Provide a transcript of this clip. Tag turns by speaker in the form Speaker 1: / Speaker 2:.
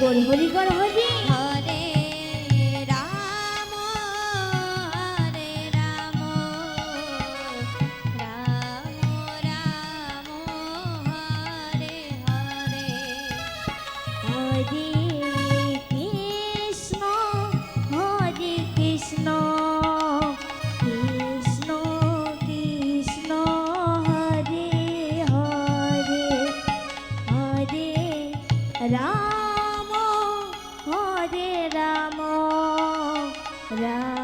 Speaker 1: গোল Hari Hari
Speaker 2: হরে Ram হরে Ram Ram Ram Hare Hare.
Speaker 1: হরে Ram